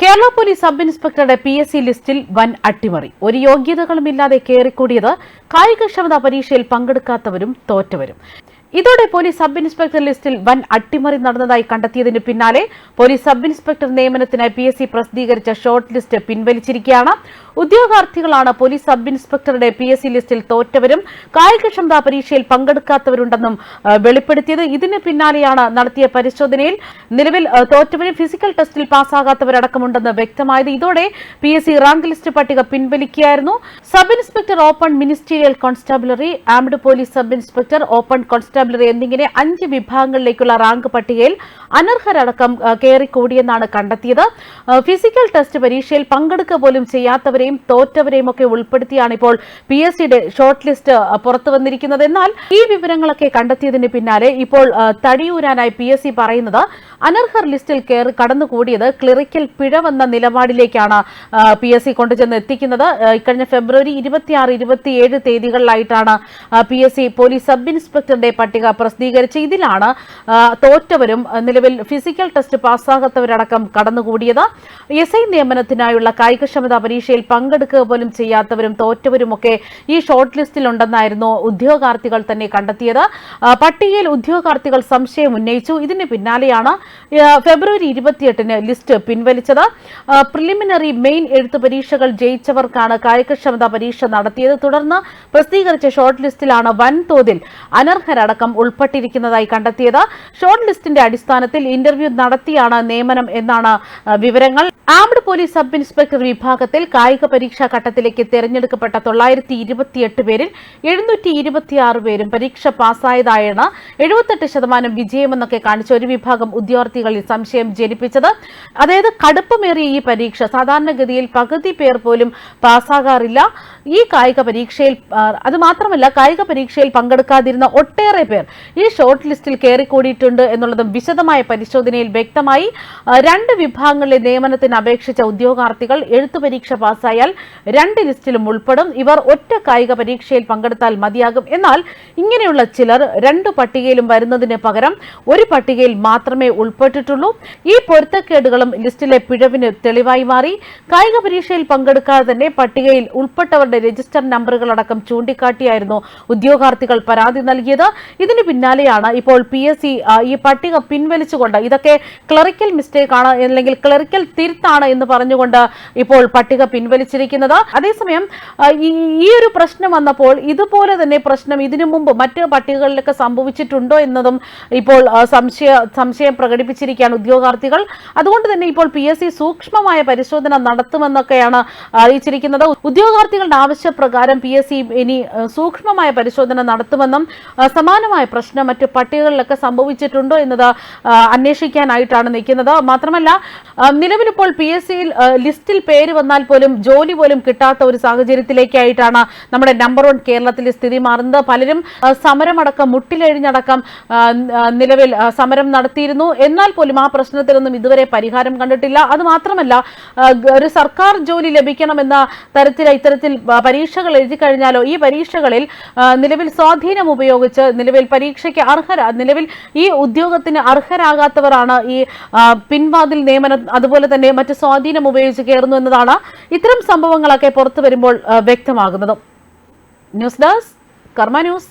Kerala police sub ഇൻസ്പെക്ടറുടെ P S C ലിസ്റ്റിൽ വൻ അട്ടിമറി. ഒരു യോഗ്യതകളുമില്ലാതെ കയറിക്കൂടിയത് കായികക്ഷമതാ പരീക്ഷയിൽ പങ്കെടുക്കാത്തവരും തോറ്റവരും. ഇതോടെ പോലീസ് സബ് ഇൻസ്പെക്ടർ ലിസ്റ്റിൽ വൻ അട്ടിമറി നടന്നതായി കണ്ടെത്തിയതിന് പിന്നാലെ പോലീസ് സബ് ഇൻസ്പെക്ടർ നിയമനത്തിനായി പി എസ് സി പ്രസിദ്ധീകരിച്ച ഷോർട്ട് ലിസ്റ്റ് പിൻവലിച്ചിരിക്കുകയാണ്. ഉദ്യോഗാർത്ഥികളാണ് പോലീസ് സബ് ഇൻസ്പെക്ടറുടെ പി എസ് ലിസ്റ്റിൽ തോറ്റവരും കായികക്ഷമതാ പരീക്ഷയിൽ പങ്കെടുക്കാത്തവരുണ്ടെന്നും വെളിപ്പെടുത്തിയത്. ഇതിന് പിന്നാലെയാണ് നടത്തിയ പരിശോധനയിൽ നിലവിൽ തോറ്റവരും ഫിസിക്കൽ ടെസ്റ്റിൽ പാസ്സാകാത്തവരടക്കമുണ്ടെന്ന് വ്യക്തമായത്. ഇതോടെ P S C rank list പട്ടിക പിൻവലിക്കുകയായിരുന്നു. Sub inspector open ministerial constabulary armed police sub inspector open constabulary എന്നിങ്ങനെ അഞ്ച് വിഭാഗങ്ങളിലേക്കുള്ള റാങ്ക് പട്ടികയിൽ അനർഹരടക്കം കയറിക്കൂടിയെന്നാണ് കണ്ടെത്തിയത്. ഫിസിക്കൽ ടെസ്റ്റ് പരീക്ഷയിൽ പങ്കെടുക്കുക പോലും ചെയ്യാത്തവരെയും തോറ്റവരെയും ഒക്കെ ഉൾപ്പെടുത്തിയാണ് ഇപ്പോൾ പി എസ് സിയുടെ ഷോർട്ട് ലിസ്റ്റ് പുറത്തു വന്നിരിക്കുന്നത്. എന്നാൽ ഈ വിവരങ്ങളൊക്കെ കണ്ടെത്തിയതിന് പിന്നാലെ ഇപ്പോൾ തടിയൂരാനായി പി എസ് സി പറയുന്നത് അനർഹർ ലിസ്റ്റിൽ കയറി കടന്നുകൂടിയത് ക്ലിറിക്കൽ പിഴവെന്ന നിലപാടിലേക്കാണ് പി എസ് സി കൊണ്ടുചെന്ന് എത്തിക്കുന്നത്. ഇക്കഴിഞ്ഞ ഫെബ്രുവരി ഇരുപത്തിയാറ് ഇരുപത്തിയേഴ് തീയതികളിലായിട്ടാണ് P S C police sub ഇൻസ്പെക്ടറുടെ പട്ടിക പ്രസിദ്ധീകരിച്ച് ഇതിലാണ് തോറ്റവരും നിലവിൽ ഫിസിക്കൽ ടെസ്റ്റ് പാസ്സാകാത്തവരടക്കം കടന്നുകൂടിയത്. എസ് ഐ നിയമനത്തിനായുള്ള കായികക്ഷമതാ പരീക്ഷയിൽ പങ്കെടുക്കുക പോലും ചെയ്യാത്തവരും തോറ്റവരുമൊക്കെ ഈ ഷോർട്ട് ലിസ്റ്റിലുണ്ടെന്നായിരുന്നു ഉദ്യോഗാർത്ഥികൾ തന്നെ കണ്ടെത്തിയത്. പട്ടികയിൽ ഉദ്യോഗാർത്ഥികൾ സംശയം ഉന്നയിച്ചു. ഇതിന് പിന്നാലെയാണ് ഫെബ്രുവരി ഇരുപത്തിയെട്ടിന് ലിസ്റ്റ് പിൻവലിച്ചത്. പ്രിലിമിനറി മെയിൻ എഴുത്ത് പരീക്ഷകൾ ജയിച്ചവർക്കാണ് കായികക്ഷമതാ പരീക്ഷ നടത്തിയത്. തുടർന്ന് പ്രസിദ്ധീകരിച്ച ഷോർട്ട് ലിസ്റ്റിലാണ് വൻതോതിൽ അനർഹരടക്കം ഉൾപ്പെട്ടിരിക്കുന്നതായി കണ്ടെത്തിയത്. ഷോർട്ട് ലിസ്റ്റിന്റെ അടിസ്ഥാനത്തിൽ ഇന്റർവ്യൂ നടത്തിയാണ് നിയമനം എന്നാണ് വിവരങ്ങൾ. ആംഡ് പോലീസ് സബ് ഇൻസ്പെക്ടർ വിഭാഗത്തിൽ കായിക പരീക്ഷാ ഘട്ടത്തിലേക്ക് തെരഞ്ഞെടുക്കപ്പെട്ട തൊള്ളായിരത്തി ഇരുപത്തിയെട്ട് പേരിൽ എഴുന്നൂറ്റി ഇരുപത്തിയാറ് പേരും പരീക്ഷ പാസ്സായതായാണ് എഴുപത്തെട്ട് ശതമാനം വിജയമെന്നൊക്കെ കാണിച്ച ഒരു വിഭാഗം ഉദ്യോഗാർത്ഥികളിൽ സംശയം ജനിപ്പിച്ചത്. അതായത് കടുപ്പമേറിയ ഈ പരീക്ഷ. സാധാരണഗതിയിൽ പകുതി പേർ പോലും പാസ്സാകാറില്ല. ഈ കായിക പരീക്ഷയിൽ അത് മാത്രമല്ല കായിക പരീക്ഷയിൽ പങ്കെടുക്കാതിരുന്ന ഒട്ടേറെ പേർ ഈ ഷോർട്ട് ലിസ്റ്റിൽ കയറിക്കൂടിയിട്ടുണ്ട് എന്നുള്ളതും വിശദമായ പരിശോധനയിൽ വ്യക്തമായി. രണ്ട് വിഭാഗങ്ങളിലെ നിയമനത്തിന് അപേക്ഷിച്ച ഉദ്യോഗാർത്ഥികൾ എഴുത്തു പരീക്ഷ പാസ്സായാൽ രണ്ട് ലിസ്റ്റിലും ഉൾപ്പെടും. ഇവർ ഒറ്റ കായിക പരീക്ഷയിൽ പങ്കെടുത്താൽ മതിയാകും. എന്നാൽ ഇങ്ങനെയുള്ള ചിലർ രണ്ട് പട്ടികയിലും വരുന്നതിന് പകരം ഒരു പട്ടികയിൽ മാത്രമേ ഉൾപ്പെട്ടിട്ടുള്ളൂ. ഈ പൊരുത്തക്കേടുകളും ലിസ്റ്റിലെ പിഴവിന് തെളിവായി മാറി. കായിക പരീക്ഷയിൽ പങ്കെടുക്കാതെ തന്നെ പട്ടികയിൽ ഉൾപ്പെട്ടവരുടെ രജിസ്റ്റർ നമ്പറുകളടക്കം ചൂണ്ടിക്കാട്ടിയായിരുന്നു ഉദ്യോഗാർത്ഥികൾ പരാതി നൽകിയത്. ഇതിന് പിന്നാലെയാണ് ഇപ്പോൾ പി ഈ പട്ടിക പിൻവലിച്ചുകൊണ്ട് ഇതൊക്കെ ക്ലറിക്കൽ മിസ്റ്റേക്ക് ആണ് അല്ലെങ്കിൽ ക്ലറിക്കൽ തിരുത്താണ് എന്ന് പറഞ്ഞുകൊണ്ട് ഇപ്പോൾ പട്ടിക പിൻവലിച്ചിരിക്കുന്നത്. അതേസമയം ഈ ഒരു പ്രശ്നം വന്നപ്പോൾ ഇതുപോലെ തന്നെ പ്രശ്നം ഇതിനു മുമ്പ് മറ്റ് പട്ടികകളിലൊക്കെ സംഭവിച്ചിട്ടുണ്ടോ എന്നതും ഇപ്പോൾ സംശയം സംശയ സംശയം പ്രകടിപ്പിച്ചിരിക്കുകയാണ് ഉദ്യോഗാർത്ഥികൾ. അതുകൊണ്ട് തന്നെ ഇപ്പോൾ പി എസ് സി സൂക്ഷ്മമായ പരിശോധന നടത്തുമെന്നൊക്കെയാണ് അറിയിച്ചിരിക്കുന്നത്. ഉദ്യോഗാർത്ഥികളുടെ ആവശ്യപ്രകാരം പി എസ് സി ഇനി സൂക്ഷ്മമായ പരിശോധന നടത്തുമെന്നും സമാനമായ പ്രശ്നം മറ്റ് പട്ടികകളിലൊക്കെ സംഭവിച്ചിട്ടുണ്ടോ എന്നത് അന്വേഷിക്കാനായിട്ടാണ് നിൽക്കുന്നത്. മാത്രമല്ല നിലവിലിപ്പോൾ പി എസ് സിയിൽ ലിസ്റ്റിൽ പേര് വന്നാൽ പോലും ജോലി പോലും കിട്ടാത്ത ഒരു സാഹചര്യത്തിലേക്കായിട്ടാണ് നമ്മുടെ നമ്പർ വൺ കേരളത്തിലെ സ്ഥിതി മാറുന്നത്. പലരും സമരമടക്കം മുട്ടിലെഴിഞ്ഞടക്കം നിലവിൽ സമരം നടത്തിയിരുന്നു. എന്നാൽ പോലും ആ പ്രശ്നത്തിനൊന്നും ഇതുവരെ പരിഹാരം കണ്ടിട്ടില്ല. അത് മാത്രമല്ല ഒരു സർക്കാർ ജോലി ലഭിക്കണമെന്ന തരത്തിൽ ഇത്തരത്തിൽ പരീക്ഷകൾ എഴുതി കഴിഞ്ഞാലോ ഈ പരീക്ഷകളിൽ നിലവിൽ സ്വാധീനം ഉപയോഗിച്ച് നിലവിൽ പരീക്ഷയ്ക്ക് അർഹര നിലവിൽ ഈ ഉദ്യോഗത്തിന് അർഹരാകാത്തവരാണ് ഈ പിൻവാതിൽ നിയമനം അതുപോലെ തന്നെ മറ്റ് സ്വാധീനം ഉപയോഗിച്ച് കയറുന്നു എന്നതാണ് ഇത്തരം സംഭവങ്ങളൊക്കെ പുറത്തു വരുമ്പോൾ വ്യക്തമാകുന്നത്. News desk Karma news.